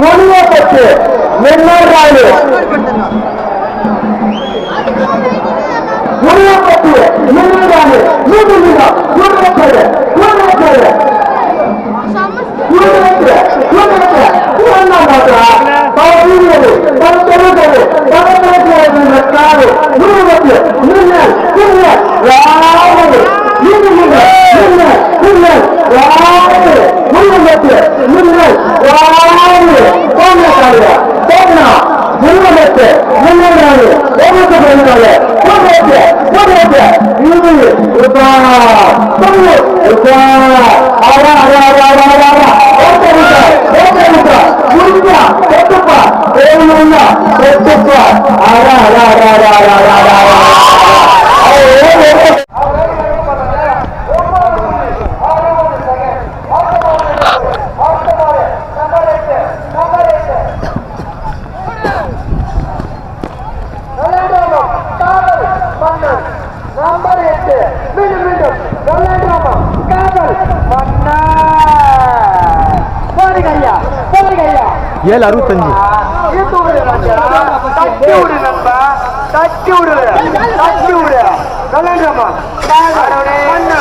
முனியப்பட்டு மென்னாடு முனியப்பட்டு மென்னாடு நூறு மீதம். நூறு நூறு நம்பர் ஏழு அறுபத்தஞ்சு. தட்டி விடு நண்பா தட்டி விடு தட்டி விடு விளையாடுறாமா காதல் மன்னா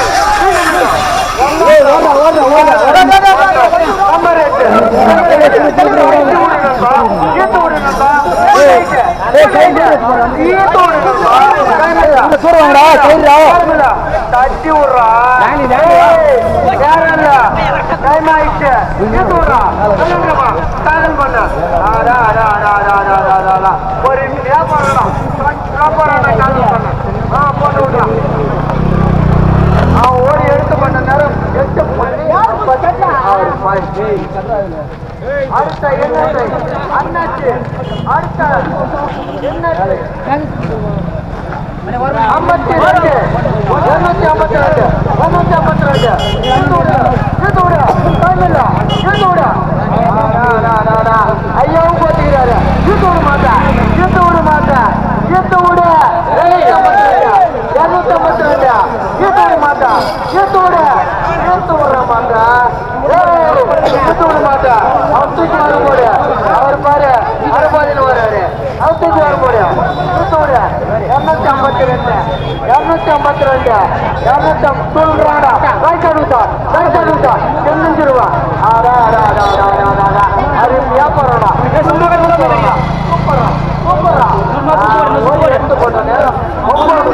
பண்ணு. ஆ, போட்டு விடுறா. அவன் ஓடி எடுத்து பண்ண நேரம் எட்டு. அடுத்த எண்ணத்தை அண்ணாச்சி அடுத்த எண்ணத்தை ஐம்பத்தி ரெண்டு இருநூத்தி ஐம்பத்தி ரெண்டு இருநூறு இருநூத்தி ஐம்பத்தி ரெண்டு இருநூறு மாட்டா. இருநூறு இருநூறு மாட்டா. இருநூறு மாட்டா. அவர் தூக்கி வர போடு. அவர் பாரு. அறுபதில் வர்றாரு. அவர் தூக்கி வர போடு. இருநூறு இருநூத்தி ஐம்பத்தி ரெண்டு இருநூத்தி ஐம்பத்தி ரெண்டு இருநூத்தி சொல்றாடா ரைட் அனுட்டா ரைட் அனுட்டா தெரிஞ்சு ரூபா ஆடா ஆடா ஆடா ஆடா ஆடா அது வியாபாரம்டா சூப்பரா சூப்பரா சூப்பரா எடுத்து போட்ட நேரம் ஒன்பது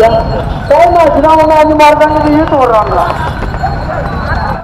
ಮಾಡ್ತಿದ್ದೆ ಟೈಮ್ ಸಿನಿಮಾ ಮಾಡಿ ಮಾಡಿದಂಗೆ ಯೂಸ್ ಹೊಡ್ರಂಗ